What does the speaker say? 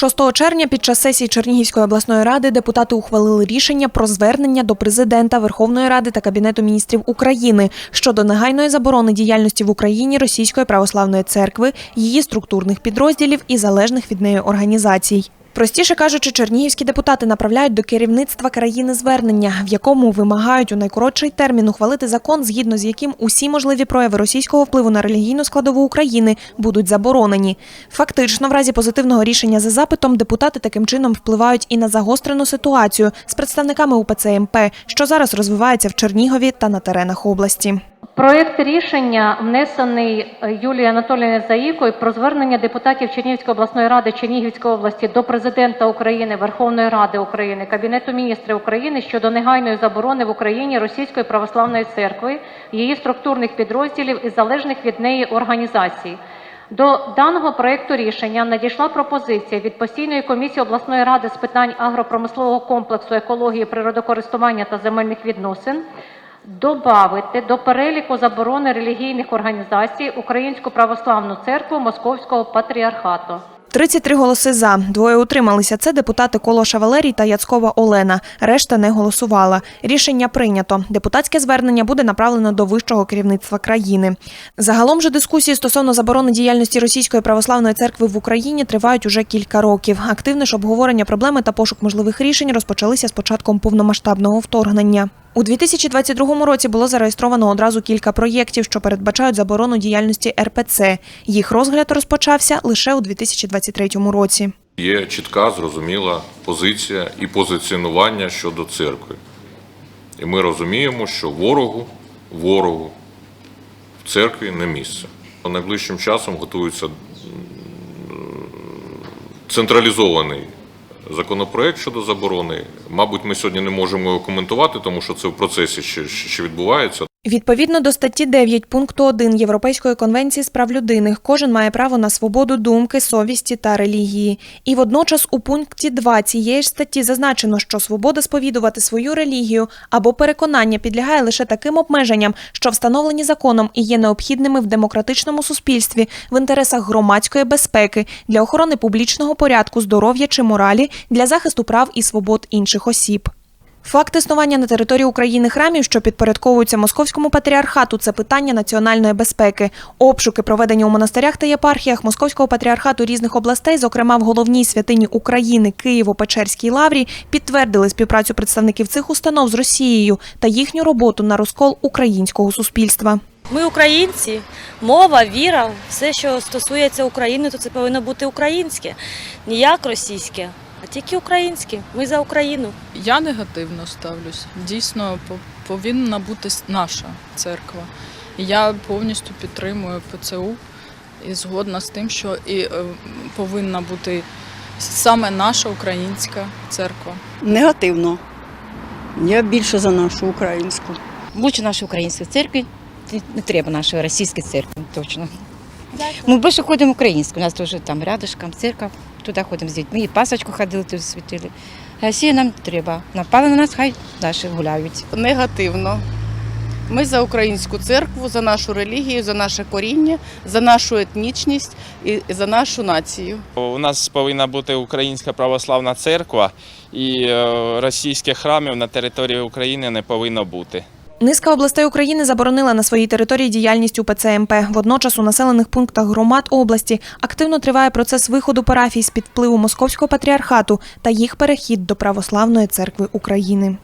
6 червня під час сесії Чернігівської обласної ради депутати ухвалили рішення про звернення до президента Верховної Ради та Кабінету міністрів України щодо негайної заборони діяльності в Україні Російської православної церкви, її структурних підрозділів і залежних від неї організацій. Простіше кажучи, чернігівські депутати направляють до керівництва країни звернення, в якому вимагають у найкоротший термін ухвалити закон, згідно з яким усі можливі прояви російського впливу на релігійну складову України будуть заборонені. Фактично, в разі позитивного рішення за запитом, депутати таким чином впливають і на загострену ситуацію з представниками УПЦ МП, що зараз розвивається в Чернігові та на теренах області. Проект рішення внесений е, Юлією Анатоліївною Заїкою про звернення депутатів Чернігівської обласної ради Чернігівської області до президента України, Верховної Ради України, Кабінету міністрів України щодо негайної заборони в Україні Російської православної церкви, її структурних підрозділів і залежних від неї організацій. До даного проекту рішення надійшла пропозиція від постійної комісії обласної ради з питань агропромислового комплексу екології, природокористування та земельних відносин добавити до переліку заборони релігійних організацій Українську православну церкву Московського патріархату. 33 голоси за. Двоє утрималися. Це депутати Колоша Валерій та Яцкова Олена. Решта не голосувала. Рішення прийнято. Депутатське звернення буде направлено до вищого керівництва країни. Загалом же дискусії стосовно заборони діяльності Російської православної церкви в Україні тривають уже кілька років. Активне ж обговорення проблеми та пошук можливих рішень розпочалися з початком повномасштабного вторгнення. У 2022 році було зареєстровано одразу кілька проєктів, що передбачають заборону діяльності РПЦ. Їх розгляд розпочався лише у 2023 році. Є чітка, зрозуміла позиція і позиціонування щодо церкви. І ми розуміємо, що ворогу, ворогу в церкві не місце. Найближчим часом готується централізований законопроект щодо заборони. Мабуть, ми сьогодні не можемо його коментувати, тому що це в процесі ще, ще відбувається. Відповідно до статті 9 пункту 1 Європейської конвенції з прав людини, кожен має право на свободу думки, совісті та релігії. І водночас у пункті 2 цієї ж статті зазначено, що свобода сповідувати свою релігію або переконання підлягає лише таким обмеженням, що встановлені законом і є необхідними в демократичному суспільстві в інтересах громадської безпеки, для охорони публічного порядку, здоров'я чи моралі, для захисту прав і свобод інших осіб. Факт існування на території України храмів, що підпорядковуються московському патріархату, це питання національної безпеки. Обшуки, проведені у монастирях та єпархіях московського патріархату різних областей, зокрема в головній святині України Києво-Печерській лаврі, підтвердили співпрацю представників цих установ з Росією та їхню роботу на розкол українського суспільства. Ми українці, мова, віра, все, що стосується України, то це повинно бути українське, ніяк російське, а тільки українське. Ми за Україну. Я негативно ставлюсь. Дійсно, по- повинна бути наша церква. Я повністю підтримую ПЦУ і згодна з тим, що і е, повинна бути саме наша українська церква. Негативно. Я більше за нашу українську. Лучше нашої української церкви. Не треба нашої російської церкви, точно. Ми більше ходимо українську. У нас теж там рядышком церква. Туди ходимо з дітьми. І пасочку ходили, туди світили. Росія нам треба. Напали на нас, хай наші гуляють. негативно. Ми за українську церкву, за нашу релігію, за наше коріння, за нашу етнічність і за нашу націю. У нас повинна бути Українська православна церква і е, російських храмів на території України не повинно бути. Низка областей України заборонила на своїй території діяльність УПЦ МП. Водночас у населених пунктах громад області активно триває процес виходу парафій з під впливу московського патріархату та їх перехід до православної церкви України.